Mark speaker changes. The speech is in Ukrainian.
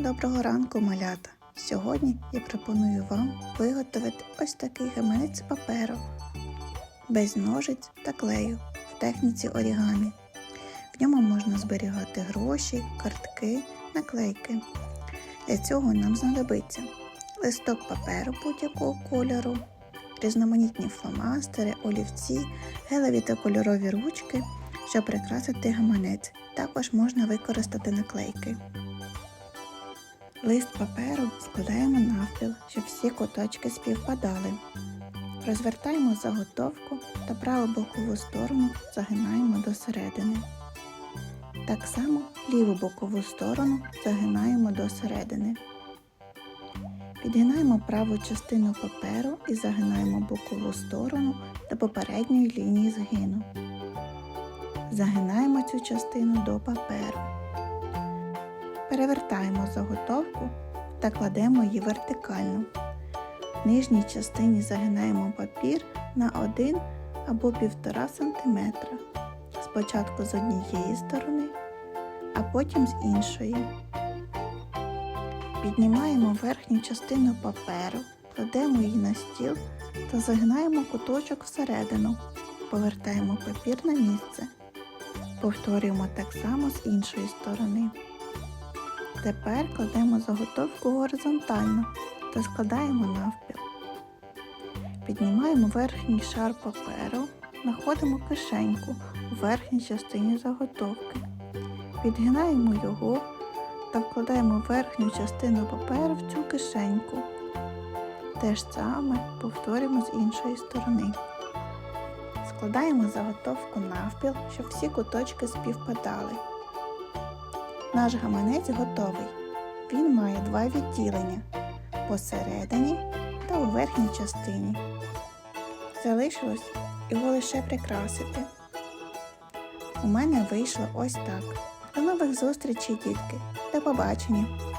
Speaker 1: Доброго ранку, малята! Сьогодні я пропоную вам виготовити ось такий гаманець паперу без ножиць та клею в техніці орігамі. В ньому можна зберігати гроші, картки, наклейки. Для цього нам знадобиться листок паперу будь-якого кольору, різноманітні фломастери, олівці, гелеві та кольорові ручки, щоб прикрасити гаманець. Також можна використати наклейки. Лист паперу складаємо навпіл, щоб всі куточки співпадали. Розвертаємо заготовку та праву бокову сторону загинаємо до середини. Так само ліву бокову сторону загинаємо до середини. Підгинаємо праву частину паперу і загинаємо бокову сторону до попередньої лінії згину. Загинаємо цю частину до паперу. Перевертаємо заготовку та кладемо її вертикально. В нижній частині загинаємо папір на 1 або 1,5 см. Спочатку з однієї сторони, а потім з іншої. Піднімаємо верхню частину паперу, кладемо її на стіл та загинаємо куточок всередину. Повертаємо папір на місце. Повторюємо так само з іншої сторони. Тепер кладемо заготовку горизонтально та складаємо навпіл. Піднімаємо верхній шар паперу, знаходимо кишеньку у верхній частині заготовки. Підгинаємо його та вкладаємо верхню частину паперу в цю кишеньку. Те ж саме повторюємо з іншої сторони. Складаємо заготовку навпіл, щоб всі куточки співпадали. Наш гаманець готовий. Він має два відділення посередині та у верхній частині. Залишилось його лише прикрасити. У мене вийшло ось так. До нових зустрічей, дітки. До побачення!